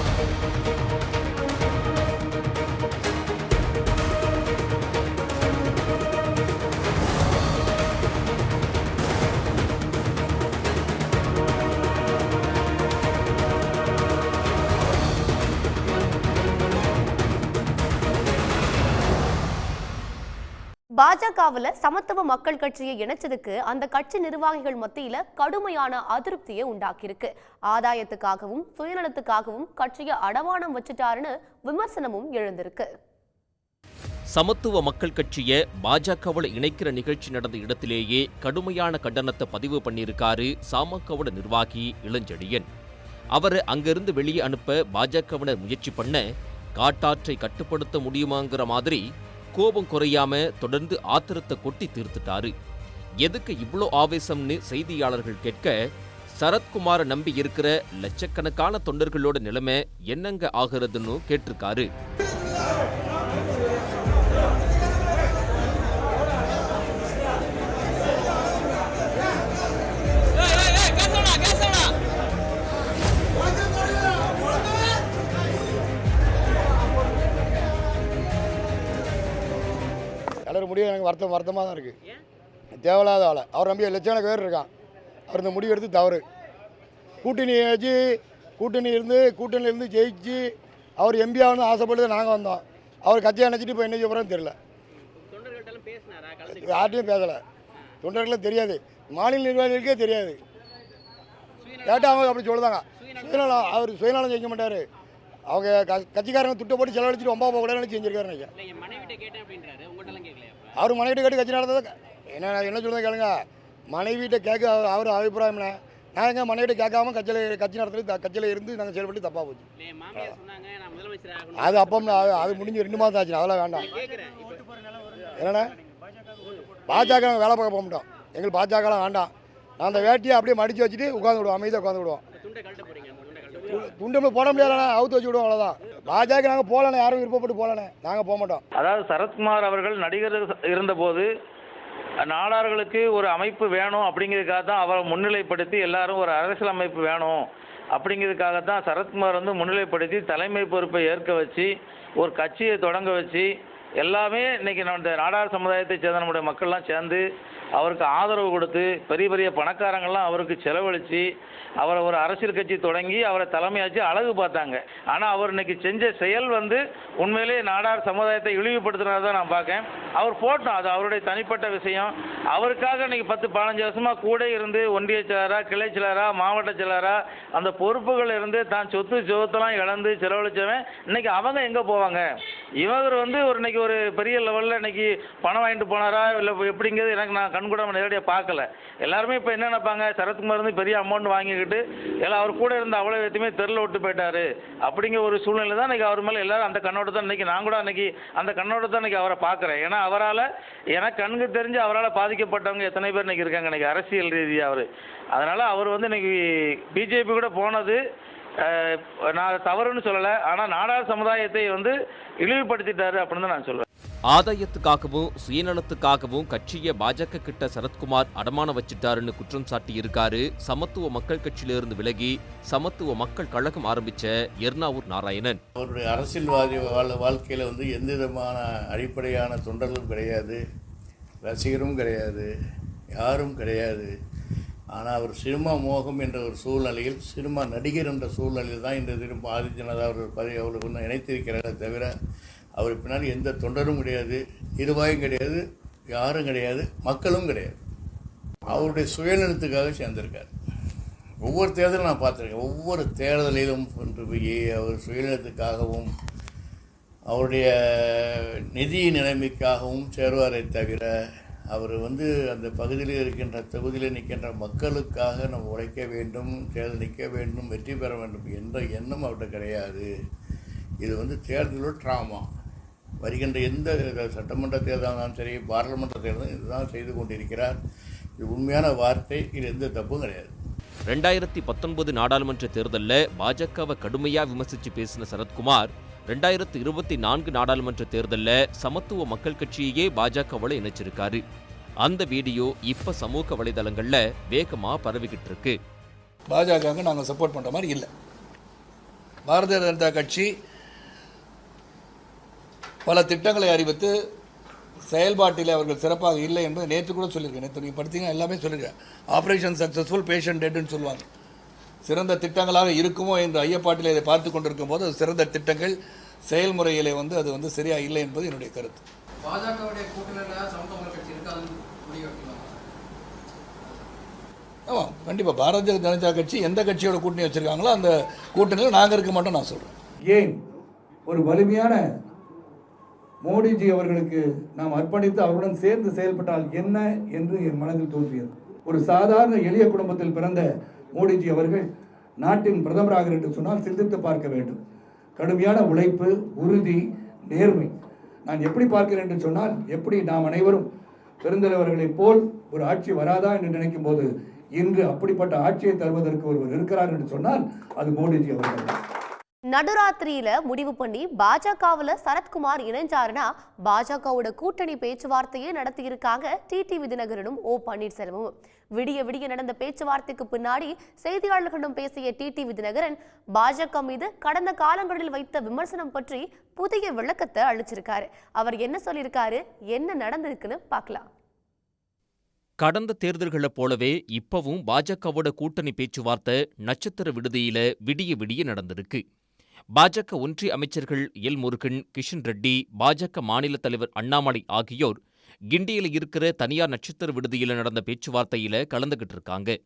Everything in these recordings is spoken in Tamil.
Thank you. பாஜகவுல சமத்துவ மக்கள் கட்சியை இணைச்சதுக்கு அந்த கட்சி நிர்வாகிகள் மத்தியில கடுமையான அதிருப்தியை உண்டாக்கியிருக்கு. ஆதாயத்துக்காகவும் சுயநலத்துக்காகவும் கட்சியை அடமானம் வச்சுட்டாருன்னு விமர்சனமும் எழுந்திருக்கு. சமத்துவ மக்கள் கட்சியை பாஜகவில் இணைக்கிற நிகழ்ச்சி நடந்த இடத்திலேயே கடுமையான கண்டனத்தை பதிவு பண்ணியிருக்காரு சாமகவோட நிர்வாகி இளஞ்செழியன். அவரை அங்கிருந்து வெளியே அனுப்ப பாஜகவினர் முயற்சி பண்ண காட்டாற்றை கட்டுப்படுத்த முடியுமாங்கிற மாதிரி கோபம் குறையாம தொடர்ந்து ஆத்திரத்தை கொட்டி தீர்த்துட்டாரு. எதுக்கு இவ்வளோ ஆவேசம்னு செய்தியாளர்கள் கேட்க சரத்குமாரை நம்பி இருக்கிற லட்சக்கணக்கான தொண்டர்களோட நிலைமை என்னங்க ஆகுறதுன்னு கேட்டிருக்காரு. முடிவு எனக்கு வருத்தம் வருத்தமாக தான் இருக்குது தேவையில்லாத ஆளை. அவர் நம்பி லட்சக்கணக்கு பேர் இருக்கான். அவர் இந்த முடிவு எடுத்து தவறு. கூட்டணி வச்சு கூட்டணி இருந்து கூட்டணியில இருந்து ஜெயிச்சு அவர் எம்பி ஆகணும்னு ஆசைப்பட்டு நாங்கள் வந்தோம். அவர் கட்சியை நினச்சிட்டு இப்போ என்ன செய்ய தெரியல. யார்ட்டையும் பேசலை. தொண்டர்களும் தெரியாது. மாநில நிர்வாகிகளுக்கே தெரியாது. கேட்டால் அவங்க அப்படி சொல்லுதாங்க. சுயநலம் அவர் சுயநலம் செய்ய மாட்டார். அவங்க க- கட்சிக்காரங்க துட்டை போட்டு செலவழிச்சிட்டு ஒம்பா போகக்கூடாதுன்னு செஞ்சிருக்காரு நினைக்கிறேன். அவர் மனைவிட்ட கேட்டு கட்சி நடந்தது என்ன என்ன சொல்லுங்க கேளுங்க. மனைவிட்ட கேட்க அவர் அவர் அபிப்பிராயம் என்ன நான் எங்க மனைவிட்ட கேட்காம கட்சியில் கட்சி நடத்துறது கட்சியில் இருந்து நாங்கள் செயல்பட்டு தப்பாக போச்சு. அது அப்போ அது அது முடிஞ்சு ரெண்டு மாதம் ஆச்சு அதெல்லாம் வேண்டாம். என்னண்ணே? பாஜக வேலை பார்க்க போக மாட்டோம் எங்களுக்கு பாஜகலாம் வேண்டாம். நான் அந்த வேட்டியை அப்படியே மடித்து வச்சுட்டு உட்காந்து விடுவோம் அமைதியாக உட்காந்து விடுவோம். துண்டை கழட்ட போறீங்க அந்த துண்டை கழட்ட போறீங்க. துண்டு போட முடியாதுண்ணே அவுத்து வச்சு விடுவோம் அவ்வளோதான் பாஜக நாங்கள் போகலண்ணே யாரும் விருப்பப்பட்டு போகலண்ணே. நாங்கள் போக மாட்டோம். அதாவது சரத்குமார் அவர்கள் நடிகர் இருந்தபோது நாடார்களுக்கு ஒரு அமைப்பு வேணும் அப்படிங்கிறதுக்காக தான் அவரை முன்னிலைப்படுத்தி எல்லாரும் ஒரு அரசியல் அமைப்பு வேணும் அப்படிங்கிறதுக்காக தான் சரத்குமார் வந்து முன்னிலைப்படுத்தி தலைமை பொறுப்பை ஏற்க வச்சு ஒரு கட்சியை தொடங்க வச்சு எல்லாமே இன்னைக்கு நம்ம இந்த நாடார் சமுதாயத்தை சேர்ந்த நம்முடைய மக்கள்லாம் சேர்ந்து அவருக்கு ஆதரவு கொடுத்து பெரிய பெரிய பணக்காரங்கள்லாம் அவருக்கு செலவழித்து அவரை ஒரு அரசியல் கட்சி தொடங்கி அவரை தலைமையாச்சு அழகு பார்த்தாங்க. ஆனால் அவர் இன்னைக்கு செஞ்ச செயல் வந்து உண்மையிலேயே நாடார் சமுதாயத்தை இழிவுபடுத்தினதை தான் நான் பார்க்கேன். அவர் போட்டோம். அது அவருடைய தனிப்பட்ட விஷயம். அவருக்காக இன்னைக்கு பத்து பதினஞ்சு வருஷமாக கூட இருந்து ஒன்றிய செயலராக கிளை செயலராக மாவட்ட செயலராக அந்த பொறுப்புகள் இருந்து தான் சொத்து சொத்தெல்லாம் இழந்து செலவழிச்சவன் இன்னைக்கு அவங்க எங்கே போவாங்க? இவர் வந்து ஒரு இன்னைக்கு ஒரு பெரிய லெவலில் இன்னைக்கு பணம் வாங்கிட்டு போனாரா? இல்லை எப்படிங்கிறது எனக்கு நான் கண்கூட நேரடியாக பார்க்கல. எல்லாருமே இப்போ என்ன நினைப்பாங்க? சரத்குமார் வந்து பெரிய அமௌண்ட் வாங்கிக்கிட்டு எல்லாம் அவர் கூட இருந்த அவ்வளோ எத்தையுமே தெருல விட்டு போயிட்டாரு. அப்படிங்கிற ஒரு சூழ்நிலை தான் இன்றைக்கி அவர் மேலே எல்லாரும் அந்த கண்ணோட்டத்தை இன்றைக்கி நான் கூட அன்னைக்கு அந்த கண்ணோட்டத்தை இன்றைக்கி அவரை பார்க்குறேன். ஏன்னா அவரால் எனக்கு கண்ணுக்கு தெரிஞ்சு அவரால் பாதிக்கப்பட்டவங்க எத்தனை பேர் இன்றைக்கி இருக்காங்க? இன்றைக்கி அரசியல் ரீதியாக அவர். அதனால் அவர் வந்து இன்னைக்கு பிஜேபி கூட போனது நான் தவறுன்னு சொல்லலை. ஆனால் நாடார் சமுதாயத்தை வந்து இழிவுபடுத்திட்டாரு அப்படின்னு தான் நான் சொல்லுவேன் ஆதாயத்துக்காகவும் சுயநலத்துக்காகவும் கட்சியை பாஜக கிட்ட சரத்குமார் அடமான வச்சிட்டாருன்னு குற்றம் சாட்டி இருக்காரு சமத்துவ மக்கள் கட்சியிலிருந்து விலகி சமத்துவ மக்கள் கழகம் ஆரம்பிச்ச எர்ணாவூர் நாராயணன். அவருடைய அரசியல்வாதி வாழ் வாழ்க்கையில் வந்து எந்த விதமான அடிப்படையான தொண்டர்களும் கிடையாது. ரசிகரும் கிடையாது. யாரும் கிடையாது. ஆனால் அவர் சினிமா மோகம் என்ற ஒரு சூழ்நிலையில் சினிமா நடிகர் என்ற சூழ்நிலையில் தான் இந்த திரும்ப பாரதிய ஜனதா அவர்கள் பதவி அவர்களுக்கு இணைத்திருக்கிறாரே தவிர அவர் பின்னாடி எந்த தொண்டரும் கிடையாது இருவாயும் கிடையாது யாரும் கிடையாது மக்களும் கிடையாது. அவருடைய சுயநலத்துக்காக சேர்ந்திருக்கார். ஒவ்வொரு தேர்தலும் நான் பார்த்துருக்கேன். ஒவ்வொரு தேர்தலிலும் கொண்டு போய் அவர் சுயநலத்துக்காகவும் அவருடைய நிதி நிலைமைக்காகவும் சேருவாரே தவிர அவர் வந்து அந்த பகுதியில் இருக்கின்ற தொகுதியில் நிற்கின்ற மக்களுக்காக நம்ம உழைக்க வேண்டும் தேர்தல் நிற்க வேண்டும் வெற்றி பெற வேண்டும் என்ற எண்ணம் அவர்கிட்ட கிடையாது. இது வந்து தேர்தலோட ட்ராமா வருகின்ற எந்த சட்டமன்ற தேர்தலாலும் சரி பாராளுமன்ற தேர்தலும் இதுதான் செய்து கொண்டிருக்கிறார். இது உண்மையான வார்த்தை இது எந்த தப்பும் கிடையாது. ரெண்டாயிரத்தி பத்தொன்பது நாடாளுமன்ற தேர்தல்ல பாஜகவை கடுமையா விமர்சிச்சு பேசின சரத்குமார் ரெண்டாயிரத்தி இருபத்தி நான்கு நாடாளுமன்ற தேர்தல்ல சமத்துவ மக்கள் கட்சியையே பாஜகவோட இணைச்சிருக்காரு. அந்த வீடியோ இப்ப சமூக வலைதளங்கள்ல வேகமா பரவிக்கிட்டு இருக்கு. பாஜகவுக்கு நாங்கள் சப்போர்ட் பண்ணுற மாதிரி இல்லை. பாரதிய ஜனதா கட்சி பல திட்டங்களை அறிவித்து செயல்பாட்டில் அவர்கள் சிறப்பாக இல்லை என்பதை நேற்று கூட சொல்லியிருக்கேன். நேற்று நீங்கள் படித்தீங்கன்னா எல்லாமே சொல்லியிருக்கேன். ஆப்ரேஷன் சக்ஸஸ்ஃபுல் பேஷண்ட் டெட்னு சொல்லுவாங்க. சிறந்த திட்டங்களாக இருக்குமோ என்ற ஐயப்பாட்டில் இதை பார்த்து கொண்டிருக்கும் போது அது சிறந்த திட்டங்கள் செயல்முறையிலே வந்து அது வந்து சரியாக இல்லை என்பது என்னுடைய கருத்து. ஆமாம் கண்டிப்பாக பாரதிய ஜனதா கட்சி எந்த கட்சியோட கூட்டணி வச்சுருக்காங்களோ அந்த கூட்டணியில் நாங்கள் இருக்க மாட்டோம் நான் சொல்கிறேன் ஏன் ஒரு வலிமையான மோடிஜி அவர்களுக்கு நாம் அர்ப்பணித்து அவருடன் சேர்ந்து செயல்பட்டால் என்ன என்று என் மனதில் தோன்றியது. ஒரு சாதாரண எளிய குடும்பத்தில் பிறந்த மோடிஜி அவர்கள் நாட்டின் பிரதமராக என்று சொன்னால் சிந்தித்து பார்க்க வேண்டும். கடுமையான உழைப்பு உறுதி நேர்மை. நான் எப்படி பார்க்கிறேன் என்று சொன்னால் எப்படி நாம் அனைவரும் பெருந்தலைவர்களைப் போல் ஒரு ஆட்சி வராதா என்று நினைக்கும் போது இன்று அப்படிப்பட்ட ஆட்சியை தருவதற்கு ஒருவர் இருக்கிறார் என்று சொன்னால் அது மோடிஜி அவர்கள் நடுராத்திரியில முடிவு பண்ணி பாஜகவுல சரத்குமார் இணைஞ்சாருன்னா பாஜகவோட கூட்டணி பேச்சுவார்த்தையே நடத்தி இருக்காங்க டிடிவி தினகரனும் ஓ பன்னீர்செல்வமும். விடிய விடிய நடந்த பேச்சுவார்த்தைக்கு பின்னாடி செய்தியாளர்களிடம் பேசிய டிடிவி தினகரன் பாஜக மீது கடந்த காலங்களில் வைத்த விமர்சனம் பற்றி புதிய விளக்கத்தை அளிச்சிருக்காரு. அவர் என்ன சொல்லியிருக்காரு? என்ன நடந்திருக்குன்னு பார்க்கலாம். கடந்த தேர்தல்களைப் போலவே இப்பவும் பாஜகவோட கூட்டணி பேச்சுவார்த்தை நட்சத்திர விடுதியில விடிய விடிய நடந்திருக்கு. பாஜக ஒன்றிய அமைச்சர்கள் எல் முருகன் கிஷன் ரெட்டி பாஜக மாநில தலைவர் அண்ணாமலை ஆகியோர் கிண்டியில் இருக்கிற தனியார் நட்சத்திர விடுதியில நடந்த பேச்சுவார்த்தையில கலந்துகிட்டு இருக்காங்க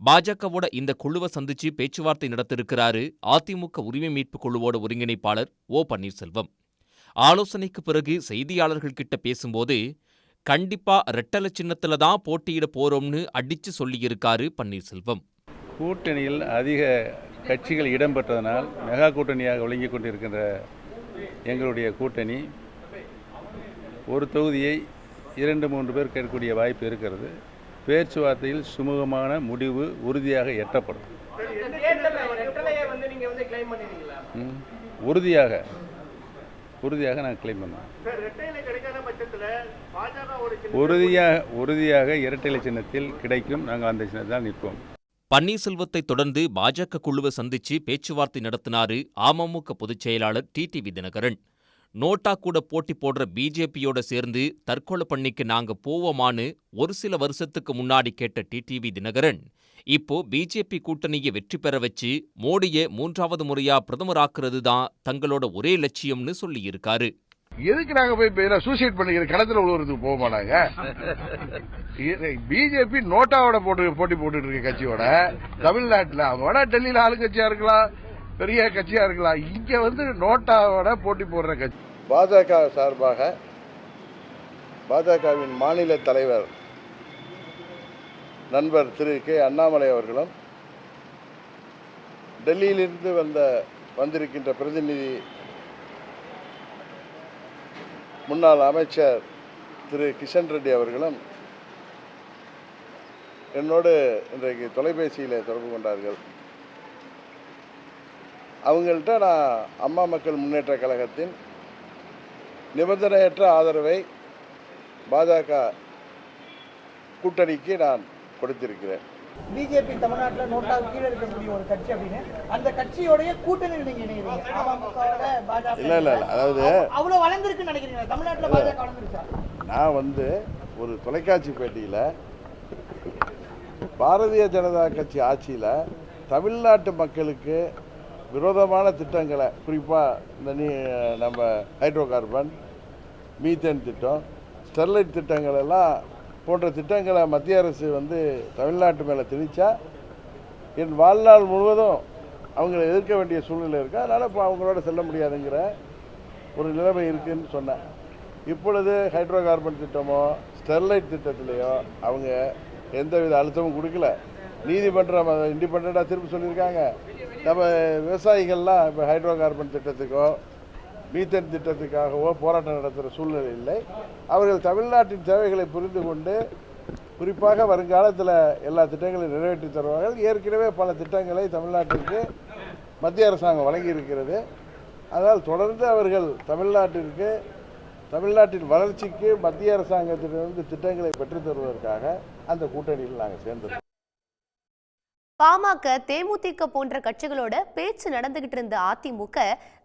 பாஜகவோட இந்த குழுவை சந்திச்சு பேச்சுவார்த்தை நடத்திருக்கிறாரு அதிமுக உரிமை மீட்பு குழுவோட ஒருங்கிணைப்பாளர் ஓ பன்னீர்செல்வம். ஆலோசனைக்கு பிறகு செய்தியாளர்கள் கிட்ட பேசும்போது கண்டிப்பா ரெட்டல சின்னத்துல தான் போட்டியிட போறோம்னு அடிச்சு சொல்லியிருக்காரு பன்னீர்செல்வம். கூட்டணியில் அதிக கட்சிகள் இடம்பெற்றதனால் மெகா கூட்டணியாக விளங்கி கொண்டிருக்கின்ற எங்களுடைய கூட்டணி ஒரு தொகுதியை இரண்டு மூன்று பேர் கேட்கக்கூடிய வாய்ப்பு இருக்கிறது. பேச்சுவார்த்தையில் சுமூகமான முடிவு உறுதியாக எட்டப்படும். உறுதியாக உறுதியாக நான் கிளைம் பண்ணுவேன் உறுதியாக உறுதியாக இரட்டை சின்னத்தில் கிடைக்கும். நாங்கள் அந்த சின்னத்தில் நிற்போம். பன்னீர்செல்வத்தை தொடர்ந்து பாஜக குழுவை சந்திச்சு பேச்சுவார்த்தை நடத்தினாரு அமமுக பொதுச் செயலாளர் டிடிவி தினகரன். நோட்டா கூட போட்டி போடுற பிஜேபியோட சேர்ந்து தற்கொலை பண்ணிக்கு நாங்க போவோமான்னு ஒரு சில வருஷத்துக்கு முன்னாடி கேட்ட டிடிவி தினகரன் இப்போ பிஜேபி கூட்டணியை வெற்றி பெற வச்சு மோடியை மூன்றாவது முறையா பிரதமராக்குறது தான் தங்களோட ஒரே லட்சியம்னு சொல்லியிருக்காரு. எதுக்கு நாங்க போய் சூசைட் பண்ணிக்கிற? களத்துல உழுவுறதுக்கு போக மாட்டாங்க. பிஜேபி நோட்டாவோட போட்டு போட்டி போட்டுட்டு இருக்க கட்சியோட தமிழ்நாட்டுல. அவங்க வேணா டெல்லியில ஆளுங்கட்சியா இருக்கலாம் பெரிய கட்சியா இருக்கலாம். இங்க வந்து நோட்டாவோட போட்டி போடுற கட்சி. பாஜக சார்பாக பாஜகவின் மாநில தலைவர் நண்பர் திரு கே அண்ணாமலை அவர்களும் டெல்லியிலிருந்து வந்த வந்திருக்கின்ற பிரதிநிதி முன்னாள் அமைச்சர் திரு கிஷன் ரெட்டி அவர்களும் என்னோடு இன்றைக்கு தொலைபேசியில் தொடர்பு கொண்டார்கள். அவங்கள்ட்ட நான் அம்மா மக்கள் முன்னேற்ற கழகத்தின் நிபந்தனையற்ற ஆதரவை பாஜக கூட்டணிக்கு நான் கொடுத்திருக்கிறேன். பிஜேபி தமிழ்நாட்டில் நோட்டா கீழே இருக்கக்கூடிய ஒரு கட்சி அப்படின்னு. அந்த கட்சியோடைய கூட்டணியில் நீங்க இணைகிறீங்க. இல்லை இல்லை இல்லை. அதாவது அவ்வளவு வளர்ந்துருக்குன்னு நினைக்கிறீங்க தமிழ்நாட்டில் பாஜக வளர்ந்துருச்சா? நான் வந்து ஒரு தொலைக்காட்சி பேட்டியில் பாரதிய ஜனதா கட்சி ஆட்சியில் தமிழ்நாட்டு மக்களுக்கு விரோதமான திட்டங்களை குறிப்பாக இந்த நீ நம்ம ஹைட்ரோ கார்பன் மீத்தேன் திட்டம் ஸ்டெர்லைட் திட்டங்கள் எல்லாம் போன்ற திட்டங்களை மத்திய அரசு வந்து தமிழ்நாட்டு மேலே திணிச்சா என் வாழ்நாள் முழுவதும் அவங்களை எதிர்க்க வேண்டிய சூழ்நிலை இருக்குது அதனால் இப்போ அவங்களோட செல்ல முடியாதுங்கிற ஒரு நிலைமை இருக்குன்னு சொன்னேன். இப்பொழுது ஹைட்ரோ கார்பன் திட்டமோ ஸ்டெர்லைட் திட்டத்திலேயோ அவங்க எந்தவித அழுத்தமும் கொடுக்கல. நீதிமன்றம் இண்டிபெண்ட்டாக திருப்பி சொல்லியிருக்காங்க. நம்ம விவசாயிகள்லாம் இப்போ ஹைட்ரோ கார்பன் திட்டத்துக்கோ மீத்தேன் திட்டத்துக்காகவோ போராட்டம் நடத்துகிற சூழ்நிலை இல்லை. அவர்கள் தமிழ்நாட்டின் தேவைகளை புரிந்து கொண்டு குறிப்பாக வருங்காலத்தில் எல்லா திட்டங்களையும் நிறைவேற்றி தருவார்கள். ஏற்கனவே பல திட்டங்களை தமிழ்நாட்டிற்கு மத்திய அரசாங்கம் வழங்கி இருக்கிறது அதனால் தொடர்ந்து அவர்கள் தமிழ்நாட்டிற்கு தமிழ்நாட்டின் வளர்ச்சிக்கு மத்திய அரசாங்கத்திலிருந்து திட்டங்களை பெற்றுத் தருவதற்காக அந்த கூட்டணியில் நாங்கள் சேர்ந்திருக்கோம் பாமக தேமுதிக போன்ற கட்சிகளோட பேச்சு நடந்துகிட்டு இருந்த அதிமுக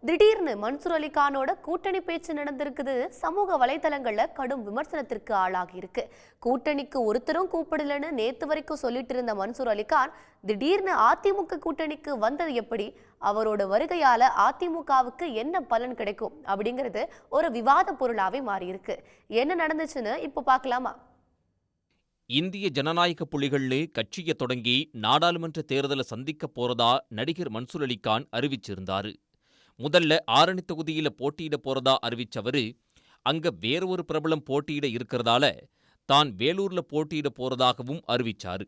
திடீர்னு மன்சூர் அலிகானோட கூட்டணி பேச்சு நடந்திருக்குது. சமூக வலைதளங்கள்ல கடும் விமர்சனத்திற்கு ஆளாகி இருக்கு கூட்டணிக்கு ஒருத்தரும் கூப்பிடலன்னு நேத்து வரைக்கும் சொல்லிட்டு இருந்த மன்சூர் அலிகான் திடீர்னு அதிமுக கூட்டணிக்கு வந்தது எப்படி? அவரோட வருகையால அதிமுகவுக்கு என்ன பலன் கிடைக்கும்? அப்படிங்கிறது ஒரு விவாத பொருளாவே மாறி இருக்கு என்ன நடந்துச்சுன்னு இப்போ பார்க்கலாமா? இந்திய ஜனநாயக புலிகள்னு கட்சியை தொடங்கி நாடாளுமன்ற தேர்தலை சந்திக்க போறதா நடிகர் மன்சூர் அலிகான் அறிவிச்சிருந்தாரு. முதல்ல ஆரணி தொகுதியில போட்டியிட போறதா அறிவிச்சவரு அங்க வேற ஒரு பிரபலம் போட்டியிட இருக்கிறதால தான் வேலூர்ல போட்டியிட போறதாகவும் அறிவிச்சாரு.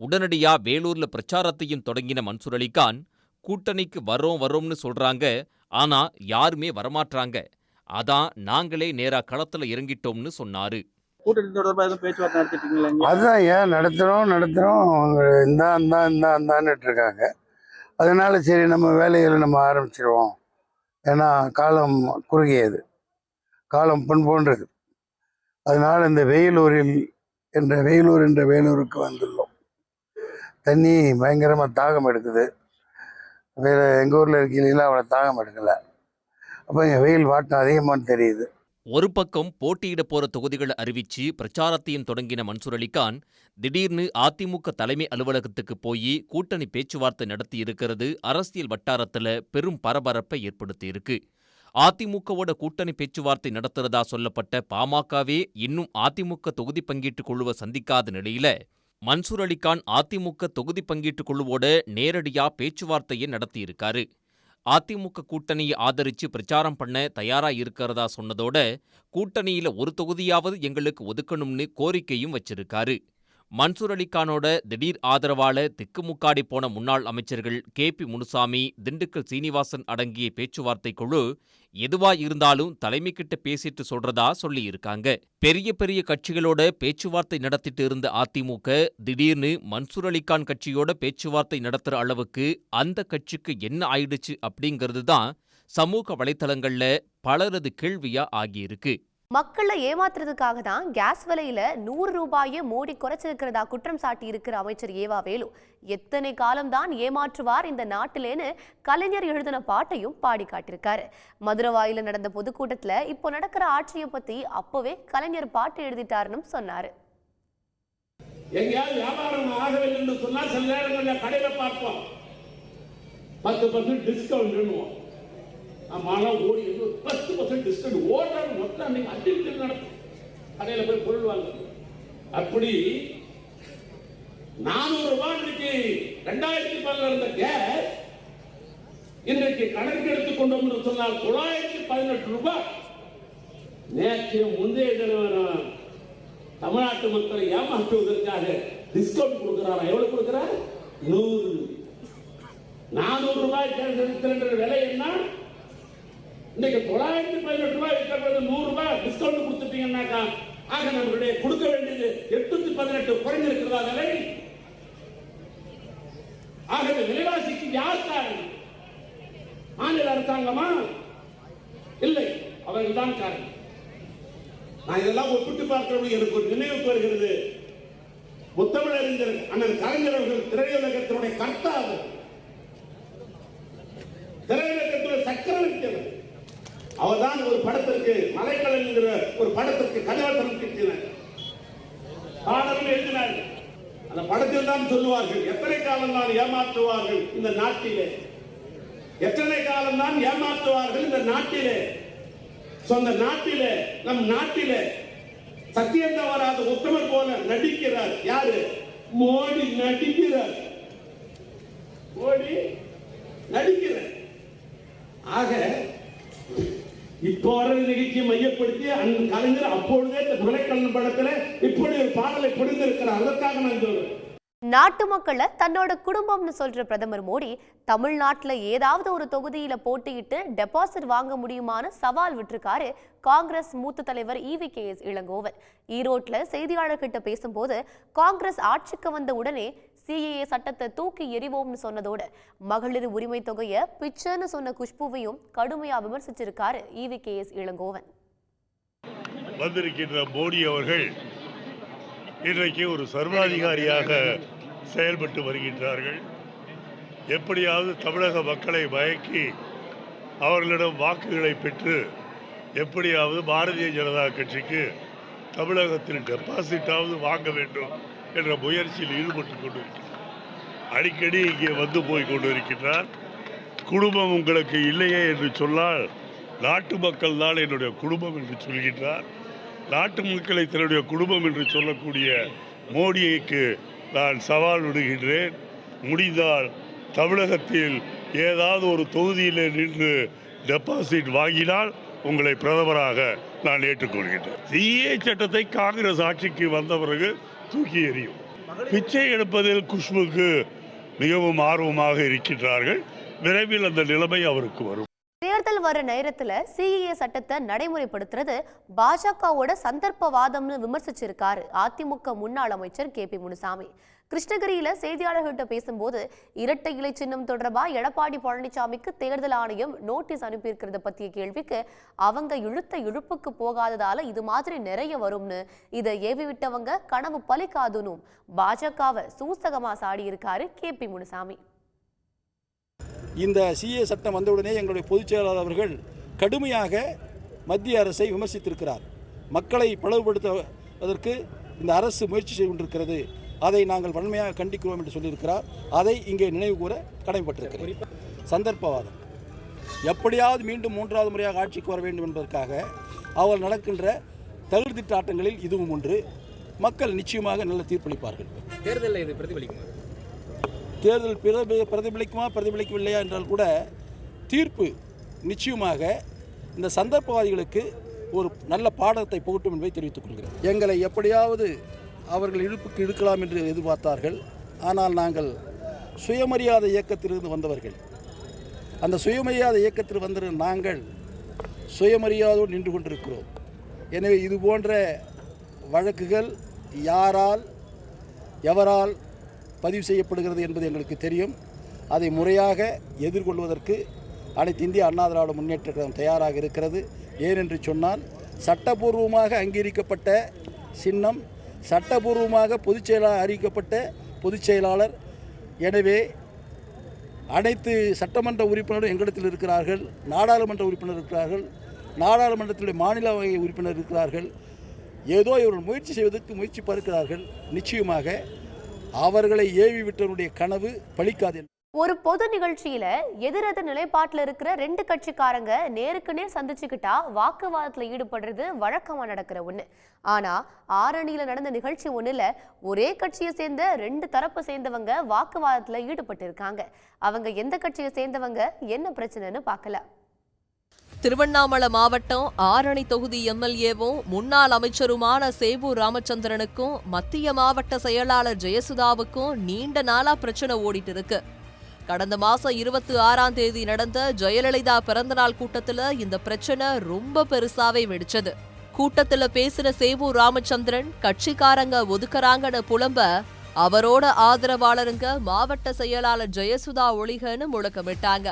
உடனடியா வேலூர்ல பிரச்சாரத்தையும் தொடங்கின மன்சூர் அலிகான் கூட்டணிக்கு வரோம் வரோம்னு சொல்றாங்க ஆனா யாருமே வரமாட்றாங்க. அதான் நாங்களே நேரா களத்துல இறங்கிட்டோம்னு சொன்னாரு. கூட்டணி தொடர்பாக எதுவும் பேச்சுவார்த்தை நடத்திட்டீங்களா அதுதான் ஏன் நடத்துகிறோம் நடத்துகிறோம் அவங்க இந்தா இந்தா இந்தா இந்தான்னுட்டு இருக்காங்க. அதனால சரி நம்ம வேலைகளை நம்ம ஆரம்பிச்சிருவோம். ஏன்னா காலம் குறுகியது. காலம் பொன் போன்றது. அதனால் இந்த வெயிலூரில் என்ற வெயிலூர் என்ற வேலூருக்கு வந்துள்ளோம். தண்ணி பயங்கரமாக தாகம் எடுக்குது. வேறு எங்கள் ஊரில் இருக்கீங்களா அவ்வளோ தாகம் எடுக்கலை. அப்போ இங்கே வெயில் வாட்டம் அதிகமாக தெரியுது. ஒரு பக்கம் போட்டியிட போற தொகுதிகளை அறிவிச்சு பிரச்சாரத்தையும் தொடங்கின மன்சூர் அலிகான் திடீர்னு அதிமுக தலைமை அலுவலகத்துக்கு போய் கூட்டணி பேச்சுவார்த்தை நடத்தி இருக்கிறது அரசியல் வட்டாரத்துல பெரும் பரபரப்பை ஏற்படுத்தியிருக்கு அதிமுகவோட கூட்டணி பேச்சுவார்த்தை நடத்துறதா சொல்லப்பட்ட பாமகவே இன்னும் அதிமுக தொகுதி பங்கீட்டு குழுவை சந்திக்காத நிலையில மன்சூர் அலிகான் அதிமுக தொகுதி பங்கீட்டு குழுவோட நேரடியா பேச்சுவார்த்தையை நடத்தியிருக்காரு அதிமுக கூட்டணியை ஆதரிச்சு பிரச்சாரம் பண்ண தயாரா இருக்கிறதா சொன்னதோட கூட்டணியில ஒரு தொகுதியாவது எங்களுக்கு ஒதுக்கணும்னு கோரிக்கையும் வச்சிருக்காரு. மன்சூர் அலிகானோட திடீர் ஆதரவால திக்குமுக்காடி போன முன்னாள் அமைச்சர்கள் கே பி முனுசாமி திண்டுக்கல் சீனிவாசன் அடங்கிய பேச்சுவார்த்தை குழு எதுவா இருந்தாலும் தலைமை கிட்ட பேசிட்டு சொல்றதா சொல்லியிருக்காங்க. பெரிய பெரிய கட்சிகளோட பேச்சுவார்த்தை நடத்திட்டு இருந்த அதிமுக திடீர்னு மன்சூர் அலிகான் கட்சியோட பேச்சுவார்த்தை நடத்துற அளவுக்கு அந்த கட்சிக்கு என்ன ஆயிடுச்சு அப்படிங்கிறது தான் சமூக வலைத்தளங்கள்ல பலரது கேள்வியா ஆகியிருக்கு. மக்களை ஏமாத்துறதுக்காக தான் கேஸ் விலையில நூறு ரூபாயை மோடி குறைச்சிருக்கிறதா குற்றம் சாட்டி இருக்கிற அமைச்சர் ஏவா வேலு. எத்தனை காலம்தான் ஏமாற்றுவார் இந்த நாட்டிலேன்னு கலைஞர் எழுதின பாட்டையும் பாடி காட்டியிருக்காரு. மதுரவாயில நடந்த பொதுக்கூட்டத்துல இப்போ நடக்கிற ஆட்சியை பத்தி அப்பவே கலைஞர் பாட்டு எழுதிட்டாருன்னு சொன்னாரு. எங்கேயாவது வியாபாரம் ஆகவில்லை என்று சொன்னால் சில நேரங்களில் பார்ப்போம். பத்து பர்சன்ட் டிஸ்கவுண்ட் ஆமாம் ஓடி வந்து பத்து பர்சன்ட் டிஸ்கவுண்ட் ஓடுறாங்க மொத்தம் அன்னைக்கு அடிக்கடி நடக்கும். கடையில் போய் பொருள் வாங்க அப்படி நானூறு ரூபாய் இன்னைக்கு ரெண்டாயிரத்தி பதினாறு இருந்த கேஸ் இன்றைக்கு கணக்கு எடுத்துக் கொண்டோம் சொன்னால் தொள்ளாயிரத்தி பதினெட்டு ரூபாய். நேற்று முந்தைய தினம் தமிழ்நாட்டு மக்களை ஏமாற்றுவதற்காக டிஸ்கவுண்ட் கொடுக்கிறாரா? எவ்வளவு கொடுக்கிறார்? நூறு. நானூறு ரூபாய் சிலிண்டர் விலை என்ன? இன்னைக்கு தொள்ளாயிரத்தி பதினெட்டு ரூபாய் இருக்கிறது நூறு ரூபாய் டிஸ்கவுண்ட் கொடுத்துட்டீங்கன்னாக்கா ஆக நம்மளுடைய கொடுக்க வேண்டியது எட்நூத்தி பதினெட்டு குறைஞ்சிருக்கிறதா விலை? ஆகவே விலைவாசிக்கு யார் காரணம்? மாநில அரசாங்கமா? இல்லை அவர்கள் தான் காரணம். நான் இதெல்லாம் ஒப்பிட்டு பார்க்கிறபோது எனக்கு ஒரு நினைவுக்கு வருகிறது. முத்தமிழறிஞர் அண்ணன் கலைஞர் அவர்கள் திரையுலகத்தினுடைய கர்த்தா திரையுலக அவர்தான் ஒரு படத்திற்கு மலைக்கலன் என்கிற ஒரு படத்திற்கு கதாபாத்திரம் கிட்டினார். பாடலும் எழுதினார். அந்த படத்தில் தான் சொல்லுவார்கள் எத்தனை காலம் தான் ஏமாற்றுவார்கள் இந்த நாட்டிலே? எத்தனை காலம் தான் ஏமாற்றுவார்கள் இந்த நாட்டிலே? சொந்த நாட்டிலே நம் நாட்டிலே. சத்தியத்தை வராத உத்தமர் போல நடிக்கிறார். யாரு? மோடி நடிக்கிறார். மோடி நடிக்கிறார். ஆக இப்போ வர நிகழ்ச்சியை மையப்படுத்தி அந்த கலைஞர் அப்பொழுதே இந்த கொலைக்கண்ணன் படத்துல இப்படி ஒரு பாடலை பொடிந்திருக்கிறார் அதற்காக நான் சொல்றேன். நாட்டு மக்களை தன்னோட குடும்பம்னு சொல்ற பிரதமர் மோடி தமிழ்நாட்டில் ஏதாவது ஒரு தொகுதியில போட்டியிட்டு டெபாசிட் வாங்க முடியுமான்னு சவால் விட்டுருக்காரு காங்கிரஸ் மூத்த தலைவர் இவி கே எஸ் இளங்கோவன். ஈரோட்ல செய்தியாளர்கிட்ட பேசும்போது காங்கிரஸ் ஆட்சிக்கு வந்த உடனே சிஏஏ சட்டத்தை தூக்கி எறிவோம்னு சொன்னதோட மகளிர் உரிமை தொகையை பிச்சைன்னு சொன்ன குஷ்புவையும் கடுமையாக விமர்சிச்சிருக்காரு E V K S Elangovan. வந்திருக்கின்ற மோடி அவர்கள் இன்றைக்கு ஒரு சர்வாதிகாரியாக செயல்பட்டு வருகின்றார்கள். எப்படியாவது தமிழக மக்களை மயக்கி அவர்களிடம் வாக்குகளை பெற்று எப்படியாவது பாரதிய ஜனதா கட்சிக்கு தமிழகத்தில் டெபாசிட்டாவது வாங்க வேண்டும் என்ற முயற்சியில் ஈடுபட்டு கொண்டிருக்கிறார் அடிக்கடி இங்கே வந்து போய் கொண்டிருக்கின்றார். குடும்பம் உங்களுக்கு இல்லையே என்று சொன்னால் நாட்டு மக்கள் தான் என்னுடைய குடும்பம் என்று சொல்கின்றார். நாட்டு மக்களை தன்னுடைய குடும்பம் என்று சொல்லக்கூடிய மோடிக்கு நான் சவால் விடுகின்றேன். முடிந்தால் தமிழகத்தில் ஏதாவது ஒரு தொகுதியில் நின்று டெபாசிட் வாங்கினால் உங்களை பிரதமராக நான் ஏற்றுக்கொள்கின்றேன். சிஏ சட்டத்தை காங்கிரஸ் ஆட்சிக்கு வந்த பிறகு தூக்கி எறியும். பிச்சை எடுப்பதில் குஷ்புக்கு மிகவும் ஆர்வமாக இருக்கின்றார்கள். விரைவில் அந்த நிலைமை அவருக்கு வரும். தேர்தல் வர நேரத்துல சிஏஏ சட்டத்தை நடைமுறைப்படுத்துறது பாஜகவோட சந்தர்ப்பவாதம்னு விமர்சிச்சிருக்காரு. அதிமுக முன்னாள் அமைச்சர் கே பி முனுசாமி. கிருஷ்ணகிரியில செய்தியாளர்கள்ட்ட பேசும்போது இரட்டை இலை சின்னம் தொடர்பா எடப்பாடி பழனிசாமிக்கு தேர்தல் ஆணையம் நோட்டீஸ் அனுப்பியிருக்கிறத பத்திய கேள்விக்கு அவங்க இழுத்த இழுப்புக்கு போகாததால இது மாதிரி நிறைய வரும்னு. இதை ஏவி விட்டவங்க கனவு பலிக்காதுன்னு பாஜகவை சூசகமா சாடி இருக்காரு கே பி முனுசாமி. இந்த சிஏ சட்டம் வந்தவுடனே எங்களுடைய பொதுச் செயலாளர் அவர்கள் கடுமையாக மத்திய அரசை விமர்சித்திருக்கிறார். மக்களை பிளவுபடுத்துவதற்கு இந்த அரசு முயற்சி செய்து கொண்டிருக்கிறது அதை நாங்கள் வன்மையாக கண்டிக்கிறோம் என்று சொல்லியிருக்கிறார். அதை இங்கே நினைவு கூற கடமைப்பட்டிருக்கிறேன். சந்தர்ப்பவாதம். எப்படியாவது மீண்டும் மூன்றாவது முறையாக ஆட்சிக்கு வர வேண்டும் என்பதற்காக அவர் நடக்கின்ற தகுதிட்டாட்டங்களில் இதுவும் ஒன்று. மக்கள் நிச்சயமாக நல்ல தீர்ப்பளிப்பார்கள். தேர்தலில் இது பிரதிபலிக்குமா? தேர்தல் பிரதி பிரதிபலிக்குமா பிரதிபலிக்கவில்லையா என்றால் கூட தீர்ப்பு நிச்சயமாக இந்த சந்தர்ப்பவாதிகளுக்கு ஒரு நல்ல பாடத்தை புகட்டும் என்பதை தெரிவித்துக் கொள்கிறேன். எங்களை எப்படியாவது அவர்கள் இழுப்புக்கு இழுக்கலாம் என்று எதிர்பார்த்தார்கள். ஆனால் நாங்கள் சுயமரியாதை இயக்கத்திலிருந்து வந்தவர்கள். அந்த சுயமரியாதை இயக்கத்தில் வந்த நாங்கள் சுயமரியாதையோடு நின்று கொண்டிருக்கிறோம். எனவே இது போன்ற வழக்குகள் யாரால் எவரால் பதிவு செய்யப்படுகிறது என்பது எங்களுக்கு தெரியும். அதை முறையாக எதிர்கொள்வதற்கு அனைத்து இந்திய அண்ணா திராவிட முன்னேற்ற கழகம் தயாராக இருக்கிறது. ஏனென்று சொன்னால் சட்டபூர்வமாக அங்கீகரிக்கப்பட்ட சின்னம் சட்டபூர்வமாக பொதுச் செயலாளர் அறிவிக்கப்பட்ட பொதுச் செயலாளர். எனவே அனைத்து சட்டமன்ற உறுப்பினரும் எங்களிடத்தில் இருக்கிறார்கள். நாடாளுமன்ற உறுப்பினர் இருக்கிறார்கள். நாடாளுமன்றத்தினுடைய மாநில வகை உறுப்பினர் இருக்கிறார்கள். ஏதோ இவர்கள் முயற்சி செய்வதற்கு முயற்சி பார்க்கிறார்கள். நிச்சயமாக அவர்களை ஏவி விட்டவருடைய கனவு பழிக்காது. ஒரு பொது நிகழ்ச்சியில எதிரெதிர் நிலைப்பாட்டில் இருக்கிற ரெண்டு கட்சிக்காரங்க நேருக்கு நேர் சந்திச்சுக்கிட்டா வாக்குவாதத்துல ஈடுபடுறது வழக்கமா நடக்கிற ஒண்ணு. ஆனா ஆரணியில நடந்த நிகழ்ச்சி ஒண்ணுல ஒரே கட்சியை சேர்ந்த ரெண்டு தரப்பு சேர்ந்தவங்க வாக்குவாதத்துல ஈடுபட்டு இருக்காங்க அவங்க எந்த கட்சியை சேர்ந்தவங்க என்ன பிரச்சனைன்னு பார்க்கல திருவண்ணாமலை மாவட்டம் ஆரணி தொகுதி எம்எல்ஏவும் முன்னாள் அமைச்சருமான சேவூர் ராமச்சந்திரனுக்கும் மத்திய மாவட்ட செயலாளர் ஜெயசுதாவுக்கும் நீண்ட நாளா பிரச்சனை ஓடிட்டு இருக்கு. கடந்த மாசம் இருபத்தி ஆறாம் தேதி நடந்த ஜெயலலிதா பிறந்தநாள் கூட்டத்துல இந்த பிரச்சனை ரொம்ப பெருசாவே வெடிச்சது. கூட்டத்துல பேசின சேவூர் ராமச்சந்திரன் கட்சிக்காரங்க ஒதுக்குறாங்கன்னு புலம்ப அவரோட ஆதரவாளருங்க மாவட்ட செயலாளர் ஜெயசுதா ஒளிகன்னு முழக்கமிட்டாங்க.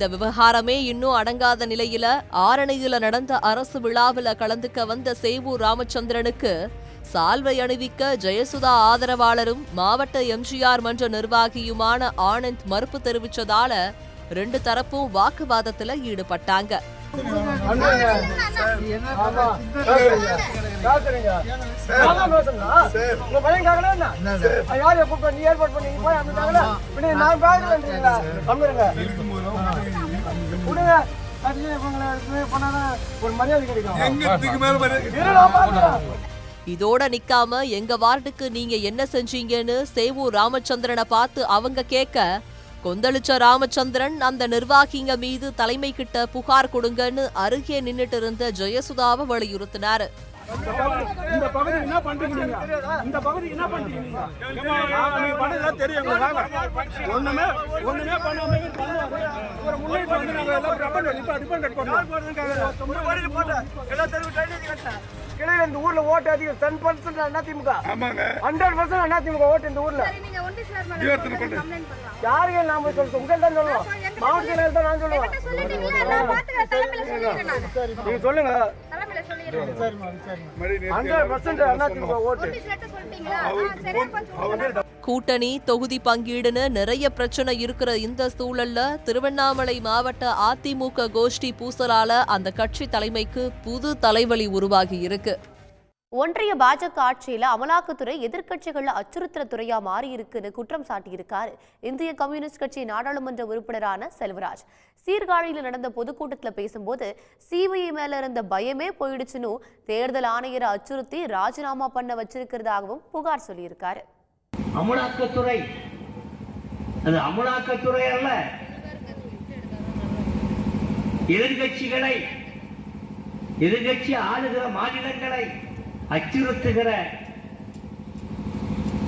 இந்த விவகாரமே இன்னும் அடங்காத நிலையில ஆரணியில நடந்த அரசு விழாவில் கலந்துக்க வந்த சேவூர் ராமச்சந்திரனுக்கு சால்வை அணிவிக்க ஜெயசுதா ஆதரவாளரும் மாவட்ட எம்ஜிஆர் மன்ற நிர்வாகியுமான ஆனந்த் மறுப்பு தெரிவிச்சதால ரெண்டு தரப்பும் வாக்குவாதத்துல ஈடுபட்டாங்க. இதோட நிக்காம எங்க வார்டுக்கு நீங்க என்ன செஞ்சீங்கன்னு சேவூர் ராமச்சந்திரனை பார்த்து அவங்க கேட்க கொந்தளிச்ச ராமச்சந்திரன் அந்த நிர்வாகிங்க மீது தலைமை கிட்ட புகார் கொடுங்கன்னு அருகே நின்னுட்டு இருந்த ஜெயசுதாவை வலியுறுத்தினாரு. இந்த பகுதி என்ன பண்றீங்க இந்த பகுதி என்ன பண்றீங்க பண்ணதெல்லாம் தெரியும். ஒண்ணுமே ஒண்ணுமே பண்ணாம. இவரை முன்னிட்டு வந்து நாங்க எல்லாம் பண்ணுவோம் தெருவு கிளையில இந்த ஊர்ல ஓட்டு அதிகம். Ten percent Anna DMK. ஆமாங்க. ஹண்ட்ரட் பர்சன்ட் அண்ணா திமுக ஓட்டு இந்த ஊர்ல. யாருக்கு நாம சொல்றது? உங்க தான் சொல்லுவோம். மாவட்ட தான் நான் சொல்லுவேன். நீங்க சொல்லுங்க. கூட்டணி தொகுதி பங்கீடுன்னு நிறைய பிரச்சனை இருக்கிற இந்த சூழல்ல திருவண்ணாமலை மாவட்ட அதிமுக கோஷ்டி பூசலால அந்த கட்சி தலைமைக்கு புது தலைவலி உருவாகி இருக்கு. ஒன்றிய பாஜக ஆட்சியில அமலாக்கத்துறை எதிர்க்கட்சிகள்ல அச்சுறுத்துற துறையா மாறி இருக்குன்னு குற்றம் சாட்டியிருக்காரு. இந்திய கம்யூனிஸ்ட் கட்சி நாடாளுமன்ற உறுப்பினரான செல்வராஜ். சீர்காழியில் நடந்த பொதுக்கூட்டத்துல பேசும்போது சிபிஐ மேல இருந்த பயமே போயிடுச்சுன்னு தேர்தல் ஆணையரை அச்சுறுத்தி ராஜினாமா பண்ண வச்சிருக்கிறதாகவும் புகார் சொல்லியிருக்காரு. அமலாக்கத்துறை. அது அமலாக்கத்துறை அல்ல. எதிர்கட்சிகளை எதிர்கட்சி ஆளுகிற மாநிலங்களை அச்சுறுத்துகிற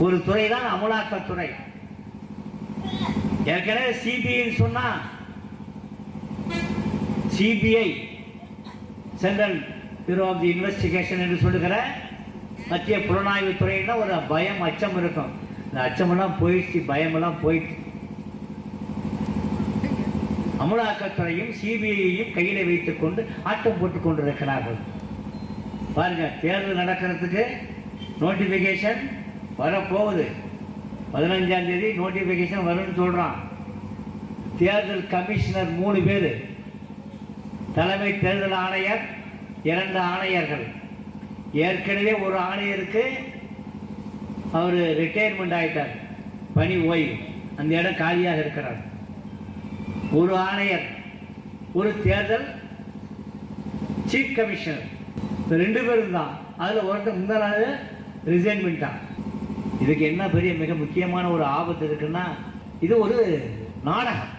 ஒரு துறை. தான் அமலாக்கத்துறை ஏற்கனவே சிபிஐ சொன்னா CBI central bureau of the investigation என்று சொல்லுகிற மத்திய புலனாய்வு துறையில ஒரு பயம் அச்சம் இருக்கும். இந்த அச்சமெல்லாம் போயிடுச்சு பயமெல்லாம் போயிடுச்சு. அமலாக்கத்துறையும் சிபிஐயையும் கையில் வைத்துக் கொண்டு ஆட்டம் போட்டுக் கொண்டிருக்கிறார்கள். பாருங்க தேர்தல் நடக்கிறதுக்கு நோட்டிஃபிகேஷன் வரப்போகுது. பதினஞ்சாம் தேதி நோட்டிஃபிகேஷன் வரும்னு சொல்கிறான் தேர்தல் கமிஷனர் மூணு பேர். தலைமை தேர்தல் ஆணையர் இரண்டு ஆணையர்கள். ஏற்கனவே ஒரு ஆணையருக்கு அவர் ரிட்டையர்மெண்ட் ஆகிட்டார் பணி ஓய்வு அந்த இடம் காலியாக இருக்கிறார். ஒரு ஆணையர் ஒரு தேர்தல் சீஃப் கமிஷனர் ரெண்டு பேரும் தான் அதில் ஒருத்தர் முந்தா நாள் ரிசைன் பண்ணிட்டான். இதுக்கு என்ன பெரிய மிக முக்கியமான ஒரு ஆபத்து இருக்குன்னா இது ஒரு நாடகம்.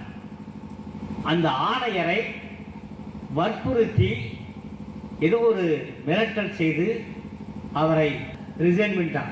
அந்த ஆணையரை வற்புறுத்தி ஏதோ ஒரு மிரட்டல் செய்து அவரை ரிசைன் பண்ணிட்டான்.